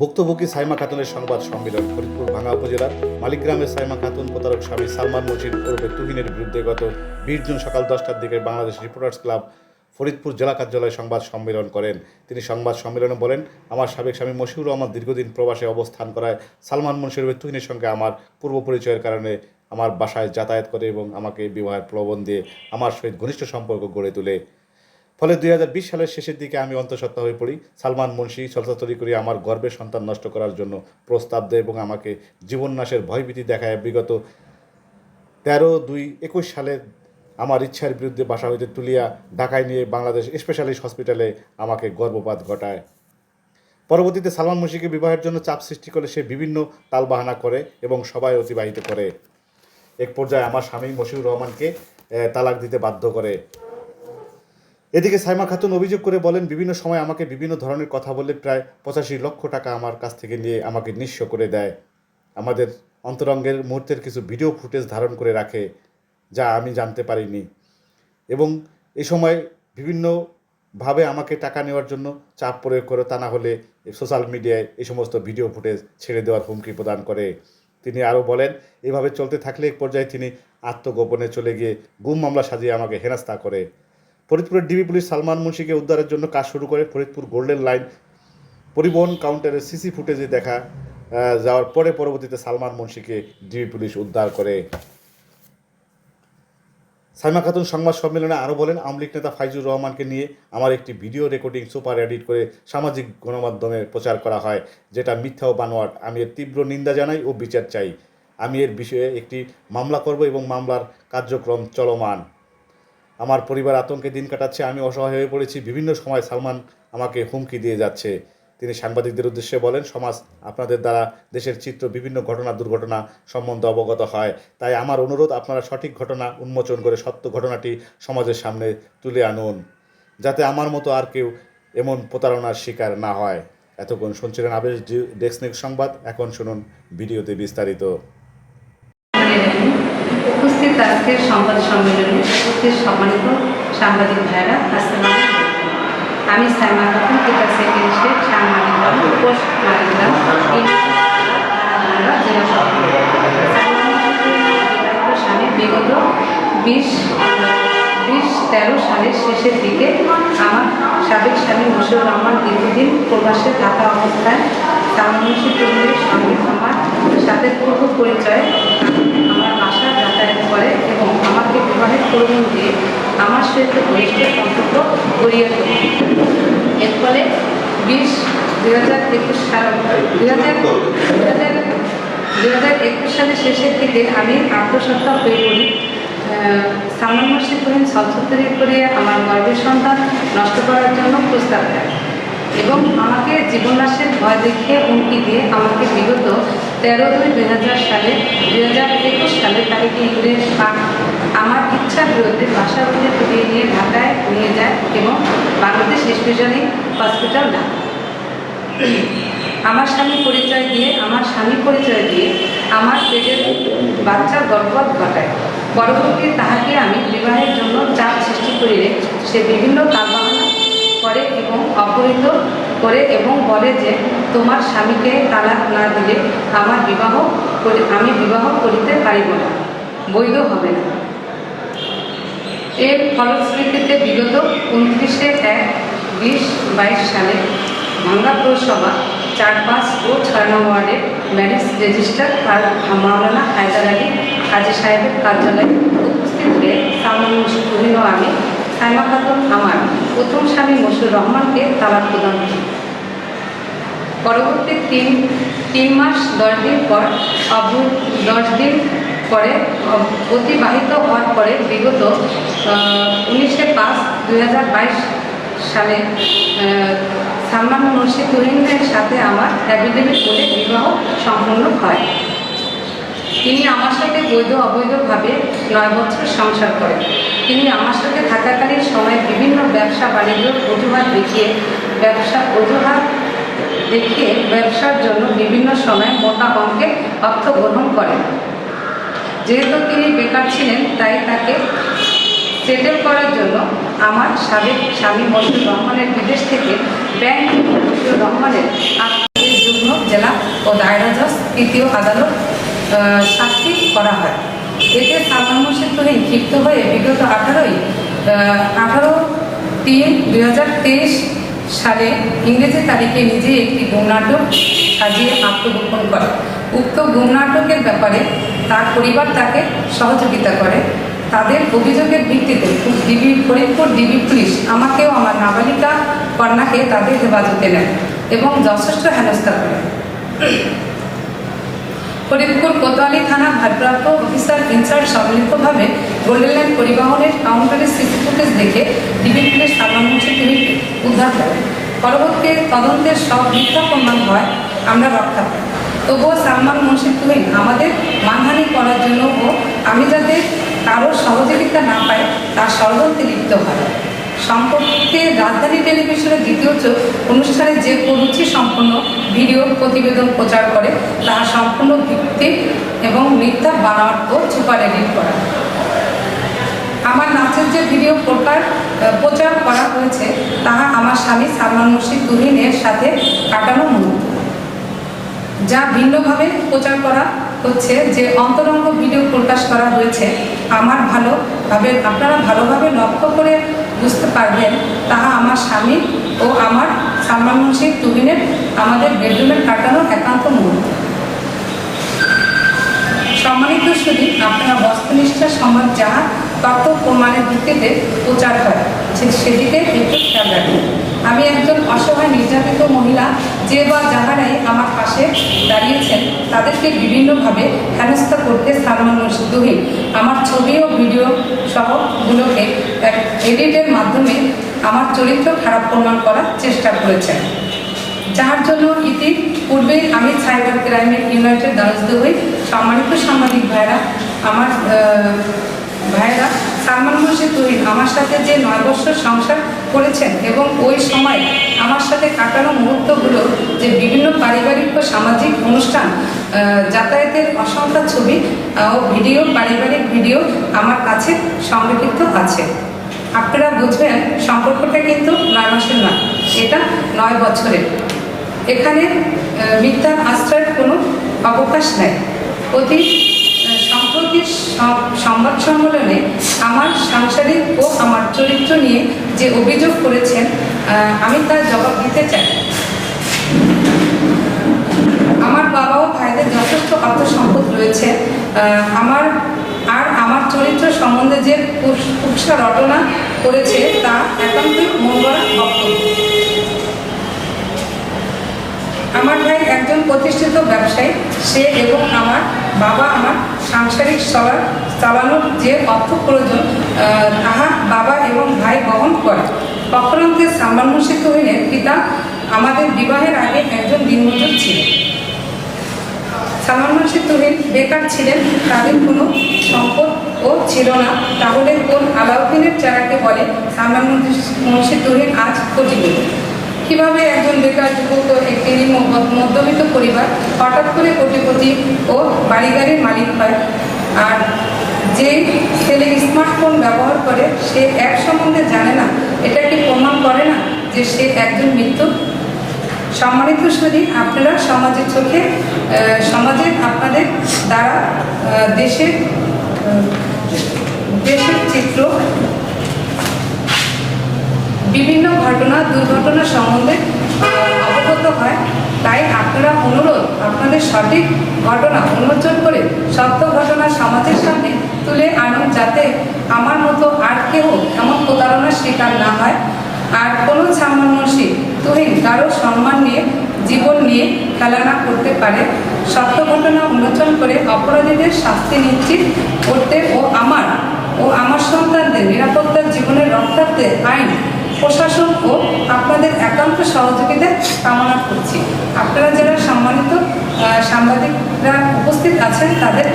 ভুক্তভোগী সাইমা খাতুনের সংবাদ সম্মেলন, ফরিদপুর, ভাঙ্গা উপজেলার মালিকগ্রামের সাইমা খাতুন, প্রতারক স্বামী সালমান মসজিদ ওরফে তুহিনের বিরুদ্ধে গত বিশ জুন সকাল দশটার দিকে বাংলাদেশ রিপোর্টার্স ক্লাব, ফরিদপুর জেলা কার্যালয়ে সংবাদ সম্মেলন করেন। তিনি সংবাদ সম্মেলনে বলেন, আমার সাবেক স্বামী মশিউর রহমান দীর্ঘদিন প্রবাসে অবস্থান করায় সালমান মনসির তুহিনের সঙ্গে আমার পূর্ব পরিচয়ের কারণে আমার বাসায় যাতায়াত করে এবং আমাকে বিবাহের প্রলোভন দিয়ে আমার সহিত ঘনিষ্ঠ সম্পর্ক গড়ে তোলে। ফলে দুই হাজার বিশ সালের শেষের দিকে আমি অন্তঃসত্ত্বা হয়ে পড়ি। সালমান মুন্সি ছলছাতরি করে আমার গর্ভের সন্তান নষ্ট করার জন্য প্রস্তাব দেয় এবং আমাকে জীবননাশের ভয়ভীতি দেখায়। বিগত তেরো দুই একুশ সালে আমার ইচ্ছার বিরুদ্ধে বাসা হইতে তুলিয়া ঢাকায় নিয়ে বাংলাদেশ স্পেশালিস্ট হসপিটালে আমাকে গর্ভপাত ঘটায়। পরবর্তীতে সালমান মুন্সিকে বিবাহের জন্য চাপ সৃষ্টি করে সে বিভিন্ন তালবাহানা করে এবং সবাই অতিবাহিত করে। এক পর্যায়ে আমার স্বামী মশিউর রহমানকে তালাক দিতে বাধ্য করে। এদিকে সাইমা খাতুন অভিযোগ করে বলেন, বিভিন্ন সময় আমাকে বিভিন্ন ধরনের কথা বলে প্রায় পঁচাশি লক্ষ টাকা আমার কাছ থেকে নিয়ে আমাকে নিঃস্ব করে দেয়। আমাদের অন্তরঙ্গের মুহূর্তের কিছু ভিডিও ফুটেজ ধারণ করে রাখে, যা আমি জানতে পারিনি। এবং এ সময় বিভিন্নভাবে আমাকে টাকা নেওয়ার জন্য চাপ প্রয়োগ করে তা না হলে সোশ্যাল মিডিয়ায় এই সমস্ত ভিডিও ফুটেজ ছেড়ে দেওয়ার হুমকি প্রদান করে। তিনি আরও বলেন, এভাবে চলতে থাকলে এক পর্যায়ে তিনি আত্মগোপনে চলে গিয়ে গুম মামলা সাজিয়ে আমাকে হেনস্থা করে। ফরিদপুরের ডিবি পুলিশ সালমান মুন্সিকে উদ্ধারের জন্য কাজ শুরু করে ফরিদপুর গোল্ডেন লাইন পরিবহন কাউন্টারের সিসি ফুটেজে দেখা যাওয়ার পরে পরবর্তীতে সালমান মুন্সিকে ডিবি পুলিশ উদ্ধার করে। সাইমা খাতুন সংবাদ সম্মেলনে আরও বলেন, আওয়ামী লীগ নেতা ফাইজুর রহমানকে নিয়ে আমার একটি ভিডিও রেকর্ডিং সুপার এডিট করে সামাজিক গণমাধ্যমে প্রচার করা হয়, যেটা মিথ্যা ও বানোয়াট। আমি এর তীব্র নিন্দা জানাই ও বিচার চাই। আমি এর বিষয়ে একটি মামলা করব এবং মামলার কার্যক্রম চলমান। আমার পরিবার আতঙ্কে দিন কাটাচ্ছে, আমি অসহায় হয়ে পড়েছি। বিভিন্ন সময় সালমান আমাকে হুমকি দিয়ে যাচ্ছে। তিনি সাংবাদিকদের উদ্দেশ্যে বলেন, সমাজ আপনাদের দ্বারা দেশের চিত্র, বিভিন্ন ঘটনা, দুর্ঘটনা সম্বন্ধে অবগত হয়। তাই আমার অনুরোধ, আপনারা সঠিক ঘটনা উন্মোচন করে সত্য ঘটনাটি সমাজের সামনে তুলে আনুন, যাতে আমার মতো আর কেউ এমন প্রতারণার শিকার না হয়। এতক্ষণ শুনছিলেন আবেশ ডেস্ক সংবাদ, এখন শুনুন ভিডিওতে বিস্তারিত। উপস্থিত আজকের সংবাদ সম্মেলনে উপস্থিত সম্মানিত সাংবাদিক ভাইরা আসসালাম আমি সাইমা খাতুন পিতা সেকেন্ড শেখ সাংবাদিক পোস্ট খাতুনের স্বামী বিগত বিশ বিশ তেরো সালের শেষের দিকে আমার সাবেক স্বামী মশিউর রহমান দীর্ঘদিন প্রবাসে থাকা অবস্থায় সামনাংশী তরুণের সঙ্গে আমার সাথে পূর্ব পরিচয় আমার বাসা যাতায়াত করে এবং আমাকে প্রয়োজন দিয়ে আমার সহিত ঘনিষ্ঠ সম্পর্ক তোলে এর ফলে বিশ দুই হাজার একুশ সাল দুই হাজার দুই হাজার একুশ সালের শেষের দিকে আমি আত্মসত্ত্বা হয়ে পড়ি। সালমান মসজিদ করিম সলসত্তরি করে আমার গর্ভের সন্তান নষ্ট করার জন্য প্রস্তাব দেয় এবং আমাকে জীবনাশের ভয় দেখিয়ে হুমকি দিয়ে আমাকে বিগত তেরো দুই দুই হাজার সালে দুই হাজার একুশ সালে তারিখে ইংরেজ পাক বিরুদ্ধে বাসা হতে তুলিয়ে নিয়ে ঢাকায় নিয়ে যায় এবং বাংলাদেশ স্পেশালি হসপিটাল না আমার স্বামী পরিচয় দিয়ে, আমার স্বামী পরিচয় দিয়ে আমার পেটের বাচ্চার গর্ভপাত ঘটায়। পরবর্তী তাহাকে আমি বিবাহের জন্য চাপ সৃষ্টি করিলে সে বিভিন্ন তালবাহানা করে এবং অপহৃত করে এবং বলে যে, তোমার স্বামীকে তালাক না দিলে আমার বিবাহ আমি বিবাহ করিতে পারিব না। বৈধ হবে না। এর ফলশ্রুতিতে বিগত উনত্রিশে এক বিশ বাইশ সালে ভাঙ্গা পৌরসভা চার পাঁচ ও ছয় নম্বর ওয়ার্ডে ম্যারেজ রেজিস্টার আর মাওলানা হায়দার আলী কাজী সাহেবের কার্যালয়ে উপস্থিত হয়ে সালমান মুশিদ আমি সাইমা খাতুন আমার প্রথম স্বামী মশুর রহমানকে তালাক প্রদান করি পরবর্তী তিন তিন মাস দশ দিন পর অব- দশ দিন পরে, অতিবাহিত হওয়ার পরে বিগত উনিশে পাঁচ দুই সালে সালমান মুর্শিদ তুহিনের সাথে আমার অ্যাভিডেভিট করে বিবাহ সম্পন্ন হয়। তিনি আমার সাথে বৈধ অবৈধভাবে নয় বছর সংসার করেন। তিনি আমার সাথে থাকাকালীন সময়ে বিভিন্ন ব্যবসা বাণিজ্যর অজুহাত দেখিয়ে ব্যবসা, অজুহাত দেখিয়ে ব্যবসার জন্য বিভিন্ন সময় মোটা অঙ্কে অর্থ গ্রহণ করেন। যেহেতু তিনি বেকার ছিলেন, তাই তাকে সেটেল করার জন্য আমার সাবেক স্বামী মশিউর রহমানের বিদেশ থেকে ব্যাংক মশিউর রহমানের আত্মীয় যুগ্ম তৃতীয় আদালত সাক্ষী করা হয়। এতে সালমান মুর্শিদ তুহিন ক্ষিপ্ত হয়ে বিগত আঠারোই আঠারো তিন দুই সালে ইংরেজি তারিখে নিজে একটি গুমনাটক সাজিয়ে আত্মগোপন করে। উক্ত গুমনাটকের ব্যাপারে তার পরিবার তাকে সহযোগিতা করে। তাদের অভিযোগের ভিত্তিতে ডিবি, ফরিদপুর ডিবি পুলিশ আমাকেও আমার নাবালিকা কন্যাকে তাদের হেফাজতে নেয় এবং যথেষ্ট হেনস্থা করে। ফরিদপুর কোতোয়ালি থানা ভারপ্রাপ্ত অফিসার ইনচার্জ সম্মিলিতভাবে গোল্ডেন পরিবহনের কাউন্টারের সিসি ফুটেজ দেখে ডিবি পুলিশ সালমান মুন্সিকে উদ্ধার করে। পরবর্তী তদন্তের সব মিথ্যা প্রমাণ হয়, আমরা রক্ষা পাই। তবুও সালমান মুন্সিদ তুহিন আমাদের মানহানি করার জন্য ও আমি যাতে কারও সহযোগিতা না পাই, তার ষড়যন্ত্রে লিপ্ত হয়। সম্পর্কে রাজধানী টেলিভিশনের দ্বিতীয় চোখ অনুষ্ঠানে যে কুরুচি সম্পন্ন ভিডিও প্রতিবেদন প্রচার করে তা সম্পূর্ণ ভিত্তি এবং মিথ্যা বানাওয়াট ও সুপার এডিট করা। আমার নাচের যে ভিডিও প্রকার প্রচার করা হয়েছে, তাহা আমার স্বামী সালমান মুর্শিদ তুহিনের সাথে কাটানো মুহূর্ত। যা ভিন্নভাবে প্রচার করা হচ্ছে, যে অন্তরঙ্গ ভিডিও প্রকাশ করা হয়েছে, আমার ভালোভাবে আপনারা ভালোভাবে লক্ষ্য করে বুঝতে পারবেন, তাহা আমার স্বামী ও আমার সালমান তুহিনের আমাদের বেডরুমের কাটানো একান্ত মুহূর্ত। সম্মানিত শুধু আপনারা বস্তুনিষ্ঠা সমাজ যাহা তথ্য প্রমাণের ভিত্তিতে প্রচার করে সেদিকে একটু খেয়াল রাখবেন আমি একজন অসহায় নির্যাতিত মহিলা, যে বা যাহারাই আমার পাশে দাঁড়িয়েছেন, তাদেরকে বিভিন্নভাবে হেনস্থা করতে সালমান মুর্শিদুহিন আমার ছবি ও ভিডিও সহগুলোকে এক এডিটের মাধ্যমে আমার চরিত্র খারাপ প্রমাণ করার চেষ্টা করেছেন। যার জন্য ইতি পূর্বে আমি সাইবার ক্রাইমের ইউনাইটেড দ্বারস্থ হই। সম্মানিত সাংবাদিক ভাইরা, আমার ভাইরা সালমান মুর্শিদ তুহিন আমার সাথে যে নয় বছর সংসার করেছেন এবং ওই সময় আমার সাথে কাটানো মুহূর্তগুলো যে বিভিন্ন পারিবারিক ও সামাজিক অনুষ্ঠান যাতায়াতের অসংখ্য ছবি ও ভিডিও পারিবারিক ভিডিও আমার কাছে সংরক্ষিত আছে। আপনারা বুঝবেন সম্পর্কটা কিন্তু নয় মাসের নয় এটা নয় বছরের। এখানে আহ, মিথ্যার আশ্রয়ের কোনো অবকাশ নেই। অতি আহ, সংবাদ সম্মেলনে আমার সাংসারিক ও আমার চরিত্র নিয়ে যে অভিযোগ করেছেন আমি তার জবাব দিতে চাই। আমার বাবা ও ভাইদের যথেষ্ট অর্থ সম্পদ রয়েছে আমার আর আমার চরিত্র সম্বন্ধে যে কুৎসা রটনা করেছে তা একান্তই গড়া বক্তব্য আমার ভাই একজন প্রতিষ্ঠিত ব্যবসায়ী সে এবং আমার বাবা আমার সাংসারিক চলার চালানোর যে অর্থ প্রয়োজন তাহা বাবা এবং ভাই বহন করে। সালমান মুর্শিদ তুহিনের পিতা আমাদের বিবাহের আগে একজন দিনমজুর ছিলেন। মুর্শিদ তুহিন বেকার ছিলেন, তাদের কোনো সম্পদ ও ছিল না। তাহলে কোন আলাউদ্দিনের চারাকে বলে মুর্শিদ তুহিন আজ কোটিপতি কীভাবে একজন বেকার যুবক একটি মধ্যবিত্ত পরিবার হঠাৎ করে কোটিপতি ও বাড়ি গাড়ির মালিক হয়? আর যে ছেলে স্মার্টফোন ব্যবহার করে সে এক সম্বন্ধে জানে না এটা কি প্রমাণ করে না যে সে একজন মৃত্যু সম্মানিত শুধু আপনারা সমাজের চোখে আহ, সমাজে আপনাদের দ্বারা দেশের দেশের চিত্র বিভিন্ন ঘটনা, দুর্ঘটনা সম্বন্ধে অবগত হয়। তাই আপনারা অনুরোধ, আপনাদের সঠিক ঘটনা উন্মোচন করে সত্য ঘটনা সমাজের সামনে তুলে আনুন যাতে আমার মতো আর কেউ এমন প্রতারণার শিকার না হয়। আর কোনো সামঞ্জস্যী তুহিন কারও সম্মান নিয়ে, জীবন নিয়ে খেলা না করতে পারে। সত্য ঘটনা উন্মোচন করে অপরাধীদের শাস্তি নিশ্চিত করতে ও আমার ও আমার সন্তানদের নিরাপত্তার জীবনের রক্ষার্থে আইন প্রশাসন ও আপনাদের একান্ত সহযোগিতা কামনা করছি। আপনারা যারা সম্মানিত সাংবাদিকরা উপস্থিত আছেন, তাদের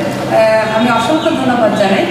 আমি অসংখ্য ধন্যবাদ জানাই।